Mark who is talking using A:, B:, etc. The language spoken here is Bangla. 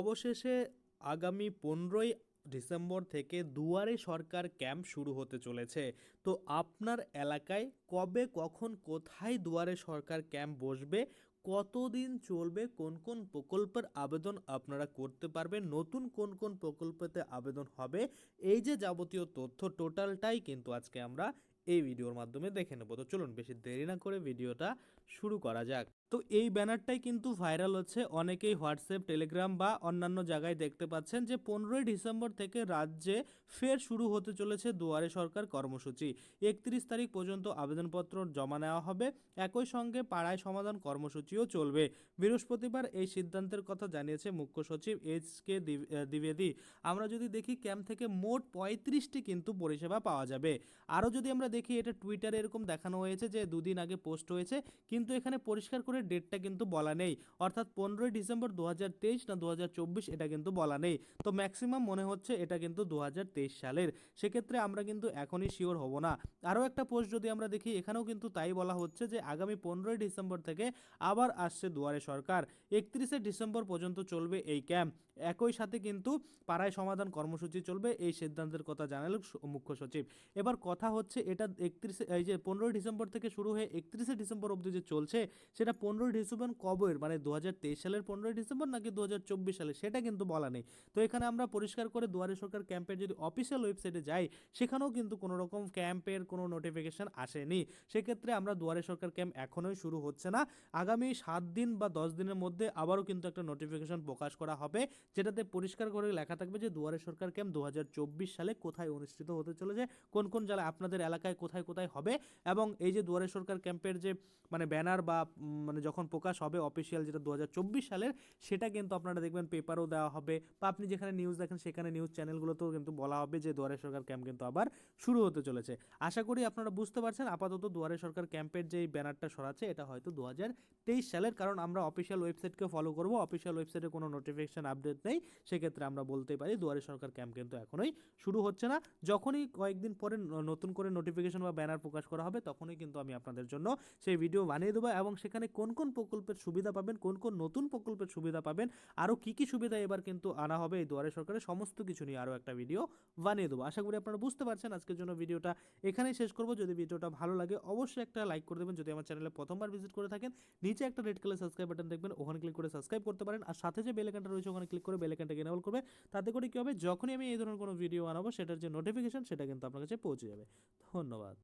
A: অবশেষে আগামী পনেরোই ডিসেম্বর থেকে দুয়ারে সরকার ক্যাম্প শুরু হতে চলেছে। তো আপনার এলাকায় কবে, কখন, কোথায় দুয়ারে সরকার ক্যাম্প বসবে, কতদিন চলবে, কোন কোন প্রকল্পের আবেদন আপনারা করতে পারবেন, নতুন কোন কোন প্রকল্পেতে আবেদন হবে, এই যে যাবতীয় তথ্য টোটালটাই কিন্তু আজকে আমরা এই ভিডিওর মাধ্যমে দেখে নেব। তো চলুন বেশি দেরি না করে ভিডিওটা শুরু করা যাক। তো এই ব্যানারটাই কিন্তু ভাইরাল হচ্ছে। অনেকেই হোয়াটসঅ্যাপ, টেলিগ্রাম বা অন্যান্য জায়গায় দেখতে পাচ্ছেন যে পনেরোই ডিসেম্বর থেকে রাজ্যে ফের শুরু হতে চলেছে দুয়ারে সরকার কর্মসূচি। একত্রিশ তারিখ পর্যন্ত আবেদনপত্র জমা নেওয়া হবে। একই সঙ্গে পাড়ায় সমাধান কর্মসূচিও চলবে। বৃহস্পতিবার এই সিদ্ধান্তের কথা জানিয়েছে মুখ্য সচিব এইচ কে দ্বিবেদী। আমরা যদি দেখি ক্যাম্প থেকে মোট পঁয়ত্রিশটি কিন্তু পরিষেবা পাওয়া যাবে। আরও যদি আমরা দেখি এটা টুইটারে এরকম দেখানো হয়েছে যে দুদিন আগে পোস্ট হয়েছে, কিন্তু এখানে পরিষ্কার করে ডেটটা কিন্তু বলা নেই। অর্থাৎ পনেরোই ডিসেম্বর দুহাজার তেইশ না দুহাজার চব্বিশ এটা কিন্তু বলা নেই। তো ম্যাক্সিমাম মনে হচ্ছে এটা কিন্তু দু হাজার তেইশ সালের। সেক্ষেত্রে আমরা কিন্তু এখনই শিওর হব না। আরও একটা পোস্ট যদি আমরা দেখি, এখানেও কিন্তু তাই বলা হচ্ছে যে আগামী পনেরোই ডিসেম্বর থেকে আবার আসছে দুয়ারে সরকার। একত্রিশে ডিসেম্বর পর্যন্ত চলবে এই ক্যাম্প একই সাথে কিন্তু পাড়ায় সমাধান কর্মসূচি চলবে, এই সিদ্ধান্তের কথা জানালেন মুখ্য সচিব। এবার কথা হচ্ছে এটা একত্রিশে, এই যে পনেরোই ডিসেম্বর থেকে শুরু হয়ে একত্রিশে ডিসেম্বর অবধি যে চলছে, সেটা পনেরোই ডিসেম্বর কবের? মানে দু হাজার তেইশ সালের পনেরোই ডিসেম্বর নাকি দু হাজার চব্বিশ সালে সেটা কিন্তু বলা নেই। তো এখানে আমরা পরিষ্কার করে দুয়ারে সরকার ক্যাম্পের যদি অফিসিয়াল ওয়েবসাইটে যাই, সেখানেও কিন্তু কোনো রকম ক্যাম্পের কোনো নোটিফিকেশন আসেনি। সেক্ষেত্রে আমরা দুয়ারে সরকার ক্যাম্প এখনোই শুরু হচ্ছে না। আগামী সাত দিন বা দশ দিনের মধ্যে আবারও কিন্তু একটা নোটিফিকেশন প্রকাশ করা হবে যেটাতে পরিষ্কার করে লেখা থাকবে যে দুয়ারে সরকার ক্যাম্প দু হাজার চব্বিশ সালে কোথায় অনুষ্ঠিত হতে চলেছে, কোন কোন জেলায় আপনাদের এলাকায় কোথায় কোথায় হবে এবং এই যে দুয়ারে সরকার ক্যাম্পের যে মানে ব্যানার বা মানে যখন প্রকাশ হবে অফিসিয়াল যেটা দুহাজার চব্বিশ সালের, সেটা কিন্তু আপনারা দেখবেন পেপারও দেওয়া হবে বা আপনি যেখানে নিউজ দেখেন সেখানে নিউজ চ্যানেলগুলোতেও কিন্তু বলা হবে যে দুয়ারে সরকার ক্যাম্প কিন্তু আবার শুরু হতে চলেছে। আশা করি আপনারা বুঝতে পারছেন, আপাতত দুয়ারে সরকার ক্যাম্পের যে ব্যানারটা সরাচ্ছে এটা হয়তো দুহাজার তেইশ সালের, কারণ আমরা অফিসিয়াল ওয়েবসাইটকে ফলো করব অফিসিয়াল ওয়েবসাইটে কোনো নোটিফিকেশন আপডেট নেই, সেক্ষেত্রে আমরা বলতেই পারি দুয়ারে সরকার ক্যাম্প কিন্তু এখনই শুরু হচ্ছে না। যখনই কয়েকদিন পরে নতুন করে নোটিফিকেশন বা ব্যানার প্রকাশ করা হবে, তখনই কিন্তু আমি আপনাদের জন্য সেই ভিডিও বানিয়ে দেবো এবং সেখানে কোন কোন প্রকল্পের সুবিধা পাবেন, কোন কোন নতুন প্রকল্পের সুবিধা পাবেন, আরও কী কী সুবিধা এবার কিন্তু আনা হবে এই দুয়ারে সরকারের সমস্ত কিছু নিয়ে আরও একটা ভিডিও বানিয়ে দেবো। আশা করি আপনারা বুঝতে পারছেন আজকের জন্য ভিডিওটা এখানেই শেষ করব। যদি ভিডিওটা ভালো লাগে, অবশ্যই একটা লাইক করে দেবেন। যদি আমার চ্যানেলে প্রথমবার ভিজিট করে থাকেন, নিচে একটা রেড কালার সাবস্ক্রাইব বাটন দেখবেন, ওখানে ক্লিক করে সাবস্ক্রাইব করতে পারেন। আর সাথে যে বেলেকানটা রয়েছে, ওখানে ক্লিক করে বেলেকানটাকে এনেবল করবে। তাতে করে কী হবে? যখনই আমি এই ধরনের কোনো ভিডিও বানাবো, সেটার যে নোটিফিকেশান সেটা কিন্তু আপনার কাছে পৌঁছে যাবে। ধন্যবাদ।